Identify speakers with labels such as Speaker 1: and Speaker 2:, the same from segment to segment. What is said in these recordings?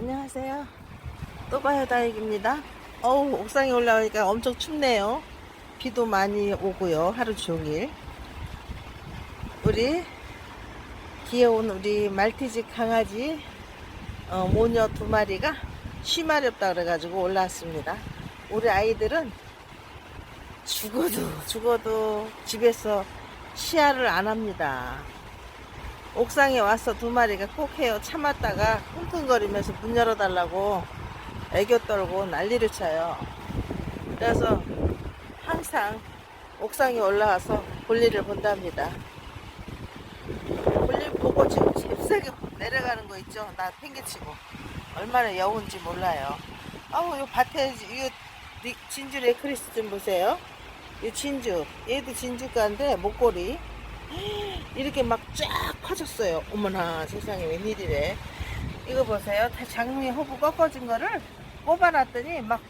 Speaker 1: 안녕하세요. 또 봐요 다육입니다. 어우 옥상에 올라오니까 엄청 춥네요. 비도 많이 오고요. 하루 종일. 우리 귀여운 우리 말티즈 강아지 어, 모녀 두 마리가 쉬마렵다 그래가지고 올라왔습니다. 우리 아이들은 죽어도 죽어도 집에서 시야를 안 합니다. 옥상에 와서 두 마리가 꼭 해요. 참았다가 끙끙거리면서 문 열어달라고 애교 떨고 난리를 쳐요. 그래서 항상 옥상에 올라와서 볼일을 본답니다. 볼일 보고 지금 잽싸게 내려가는 거 있죠? 나 팽개치고. 얼마나 여운지 몰라요. 아우, 이 밭에, 리- 진주 레크리스 좀 보세요. 이 진주. 얘도 진주가인데, 목걸이. 이렇게 막 쫙 퍼졌어요. 어머나 세상에 웬일이래. 이거 보세요. 다 장미 허브 꺾어진 거를 뽑아놨더니 막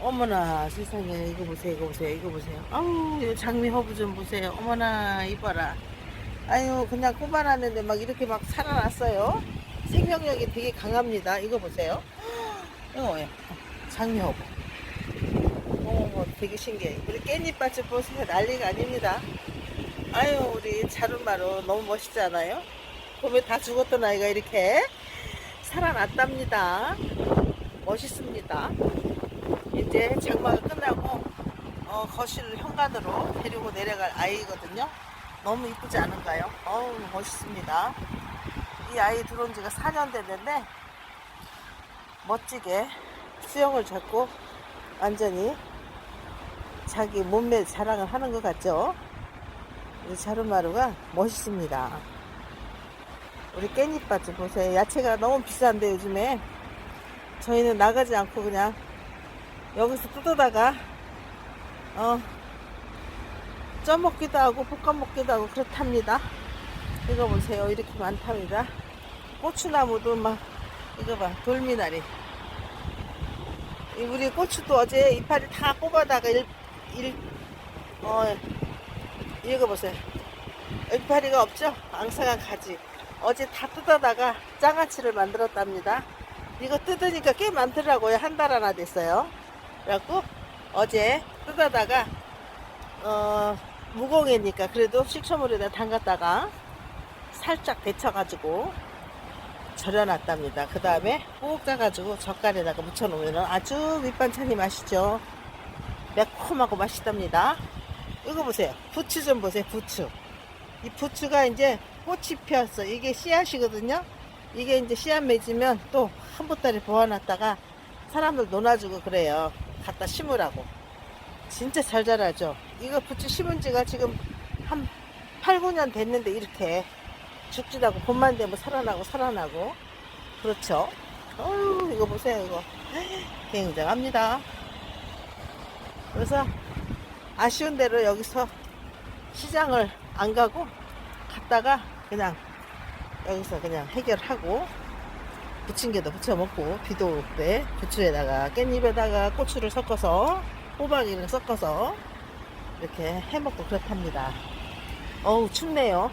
Speaker 1: 어머나 세상에 이거 보세요. 이거 보세요. 이거 보세요. 아우 이 장미 허브 좀 보세요. 어머나 이뻐라. 아유 그냥 뽑아놨는데 막 이렇게 막 살아났어요. 생명력이 되게 강합니다. 이거 보세요. 이거 예. 장미 허브. 어머 되게 신기해. 우리 깻잎밭 좀 보세요. 난리가 아닙니다. 아유 우리 자루마루 너무 멋있지 않아요? 봄에 다 죽었던 아이가 이렇게 살아났답니다. 멋있습니다. 이제 장마가 끝나고 어, 거실 현관으로 데리고 내려갈 아이거든요. 너무 이쁘지 않은가요? 어우 멋있습니다. 이 아이 들어온 지가 4년 됐는데 멋지게 수영을 잡고 완전히 자기 몸매 자랑을 하는 것 같죠? 우리 자루마루가 멋있습니다. 우리 깻잎밭 좀 보세요. 야채가 너무 비싼데 요즘에 저희는 나가지 않고 그냥 여기서 뜯어다가 어 쪄먹기도 하고 볶아 먹기도 하고 그렇답니다. 이거 보세요. 이렇게 많답니다. 고추나무도 막 이거 봐 돌미나리. 이 우리 고추도 어제 이파리 다 뽑아다가 일, 일, 어, 이거 보세요. 이파리가 없죠? 앙상한 가지. 어제 다 뜯어다가 장아찌를 만들었답니다. 이거 뜯으니까 꽤 많더라고요. 한 달 하나 됐어요. 그래갖고 어제 뜯어다가 어, 무공이니까 그래도 식초물에다 담갔다가 살짝 데쳐가지고 절여놨답니다. 그 다음에 꼭 짜가지고 젓갈에다가 묻혀놓으면 아주 밑반찬이 맛있죠. 매콤하고 맛있답니다. 이거 보세요. 부추 좀 보세요. 부추. 이 부추가 이제 꽃이 피었어. 이게 씨앗이거든요. 이게 이제 씨앗 맺으면 또 한 보따리 보아놨다가 사람들 논아주고 그래요. 갖다 심으라고. 진짜 잘 자라죠. 이거 부추 심은 지가 지금 한 8, 9년 됐는데 이렇게 죽지도 않고 봄만 되면 살아나고 살아나고 그렇죠. 어우 이거 보세요 이거 굉장합니다. 그래서 아쉬운 대로 여기서 시장을 안 가고 갔다가 그냥 여기서 그냥 해결하고 부침개도 부쳐 먹고 비도 올 때 부추에다가 깻잎에다가 고추를 섞어서 호박이를 섞어서 이렇게 해 먹고 그렇답니다. 어우 춥네요.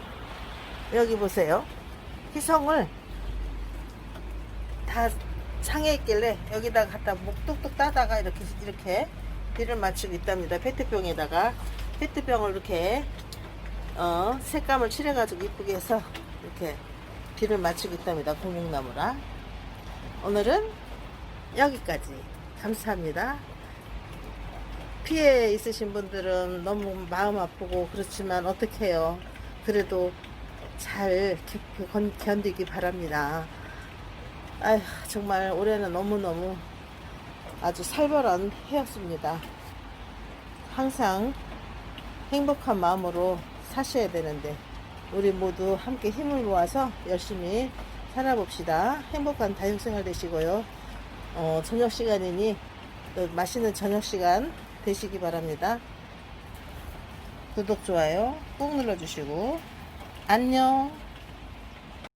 Speaker 1: 여기 보세요. 희성을 다 상해 있길래 여기다가 갖다 목 뚝뚝 따다가 이렇게 이렇게 비를 맞추고 있답니다. 페트병에다가 페트병을 이렇게 어, 색감을 칠해가지고 이쁘게 해서 이렇게 비를 맞추고 있답니다. 고목나무라. 오늘은 여기까지. 감사합니다. 피해 있으신 분들은 너무 마음 아프고 그렇지만 어떡해요. 그래도 잘 견디기 바랍니다. 아휴, 정말 올해는 너무너무 아주 살벌한 해였습니다. 항상 행복한 마음으로 사셔야 되는데, 우리 모두 함께 힘을 모아서 열심히 살아봅시다. 행복한 다육생활 되시고요. 어, 저녁 시간이니 또 맛있는 저녁 시간 되시기 바랍니다. 구독, 좋아요 꾹 눌러주시고, 안녕.